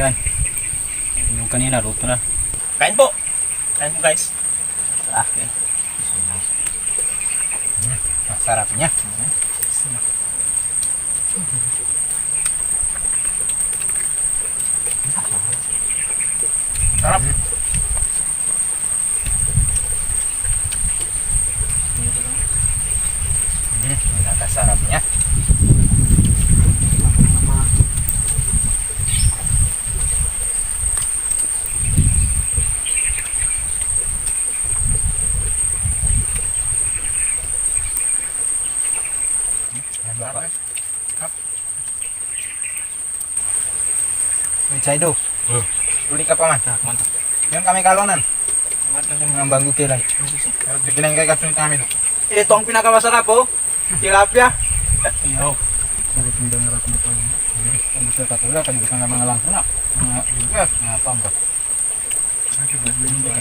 Yan. Yung kanina, luto na. Kain po. Kain po guys. Ah, okay. Ang sarap niya. Sarap. Hmm, รับไหมครับ Wait, Saido. Hmm. Uli ka pa man. Ah, mantap. Kami kalonan. Ang banggo kilay. Ginang kay katsunit namin. Ito ang pinakamasarap po. Tilapia. Iyo. Sabi kong dengar ako nito. Ang gusto ka tulad, kami gusto nga mga langkuna. Mga bigas, mga pambat. Ang kibad mo yun ba?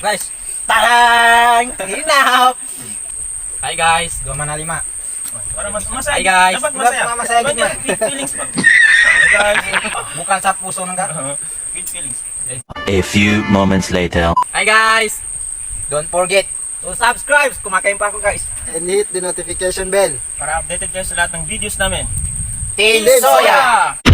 Guys, tarang! Hinap! Hi guys. Dua mana lima. Para mas masaya. Hi, guys. Dapat masaya. Dapat masaya good feelings pa. Guys. Bukan sa puso ng ka. Good feelings. A few moments later. Hi guys! Don't forget. So subscribe! Kumakain pa ako guys. and hit the notification bell. Para updated kayo sa lahat ng videos namin. Team Soya! Soya!